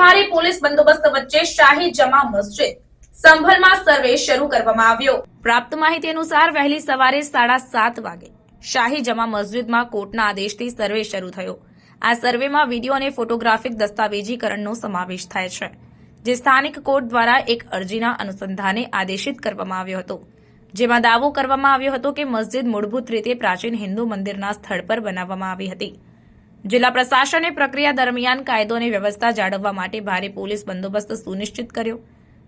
ભારે પોલીસ બંદોબસ્ત વચ્ચે શાહી જમા મસ્જિદ સંભલમાં સર્વે શરૂ કરવામાં આવ્યો. પ્રાપ્ત માહિતી અનુસાર વહેલી સવારે સાડા વાગે શાહી જમા મસ્જિદમાં કોર્ટના આદેશથી સર્વે શરૂ થયો. આ સર્વેમાં વીડિયો અને ફોટોગ્રાફિક દસ્તાવેજીકરણનો સમાવેશ થાય છે, જે સ્થાનિક કોર્ટ દ્વારા એક અરજીના અનુસંધાને આદેશિત કરવામાં આવ્યો હતો. જેમાં દાવો કરવામાં આવ્યો હતો કે મસ્જિદ મૂળભૂત રીતે પ્રાચીન હિન્દુ મંદિરના સ્થળ પર બનાવવામાં આવી હતી. જિલ્લા પ્રશાસને પ્રક્રિયા દરમિયાન કાયદો અને વ્યવસ્થા જાળવવા માટે ભારે પોલીસ બંદોબસ્ત સુનિશ્ચિત કર્યો.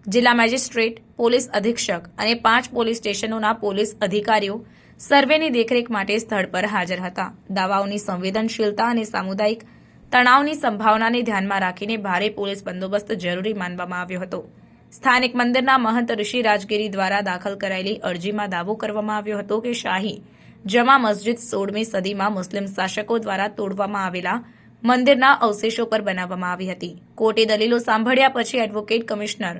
જિલ્લા મેજિસ્ટ્રેટ, પોલીસ અધિક્ષક અને પાંચ પોલીસ સ્ટેશનોના પોલીસ અધિકારીઓ સર્વેની દેખરેખ માટે સ્થળ પર હાજર હતા. દાવાઓની સંવેદનશીલતા અને સામુદાયિક તણાવની સંભાવનાને ધ્યાનમાં રાખીને ભારે પોલીસ બંદોબસ્ત જરૂરી માનવામાં આવ્યો હતો. સ્થાનિક મંદિરના મહંત ઋષિ રાજગીરી દ્વારા દાખલ કરાયેલી અરજીમાં દાવો કરવામાં આવ્યો હતો કે શાહી જમા મસ્જિદ સોળમી સદીમાં મુસ્લિમ શાસકો દ્વારા તોડવામાં આવેલા મંદિરના અવશેષો પર બનાવવામાં આવી હતી. કોર્ટે દલીલો સાંભળ્યા પછી એડવોકેટ કમિશનર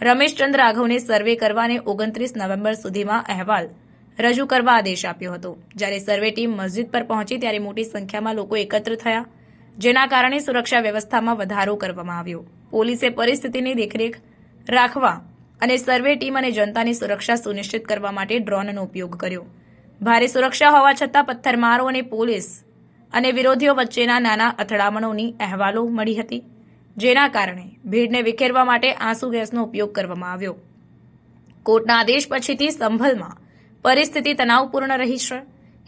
રમેશચંદ્ર રાઘવને સર્વે કરવા અને ઓગણત્રીસ નવેમ્બર સુધીમાં અહેવાલ રજૂ કરવા આદેશ આપ્યો હતો. જ્યારે સર્વે ટીમ મસ્જિદ પર પહોંચી ત્યારે મોટી સંખ્યામાં લોકો એકત્ર થયા, જેના કારણે સુરક્ષા વ્યવસ્થામાં વધારો કરવામાં આવ્યો. પોલીસે પરિસ્થિતિની દેખરેખ રાખવા અને સર્વે ટીમ અને જનતાની સુરક્ષા સુનિશ્ચિત કરવા માટે ડ્રોનનો ઉપયોગ કર્યો. ભારે સુરક્ષા હોવા છતાં પથ્થરમારો અને પોલીસ અને વિરોધીઓ વચ્ચેના નાના અથડામણોની અહેવાલો મળી હતી, જેના કારણે ભીડને વિખેરવા માટે આંસુ ગેસનો ઉપયોગ કરવામાં આવ્યો. કોર્ટના આદેશ પછીથી સંભલમાં પરિસ્થિતિ તણાવપૂર્ણ રહી છે.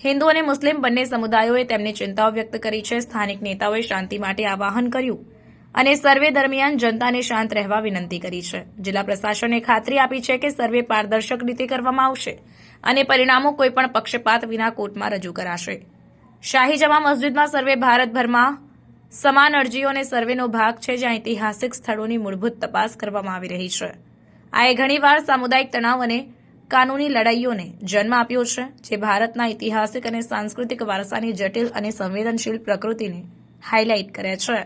હિન્દુ અને મુસ્લિમ બંને સમુદાયોએ તેમની ચિંતાઓ વ્યક્ત કરી છે. સ્થાનિક નેતાઓએ શાંતિ માટે આવાહન કર્યું. અને સર્વે દરમિયાન જનતાને શાંત રહેવા વિનંતી કરી છે. જિલ્લા પ્રશાસને ખાતરી આપી છે કે સર્વે પારદર્શક રીતે કરવામાં આવશે અને પરિણામો કોઈપણ પક્ષપાત વિના કોર્ટમાં રજૂ કરાશે. શાહી જમા મસ્જિદમાં સર્વે ભારતભરમાં સમાન અરજીઓ અને સર્વેનો ભાગ છે જ્યાં ઐતિહાસિક સ્થળોની મૂળભૂત તપાસ કરવામાં આવી રહી છે. આ એ ઘણીવાર સામુદાયિક તણાવ અને કાનૂની લડાઈઓને જન્મ આપ્યો છે, જે ભારતના ઐતિહાસિક અને સાંસ્કૃતિક વારસાની જટિલ અને સંવેદનશીલ પ્રકૃતિને હાઇલાઇટ કરે છે.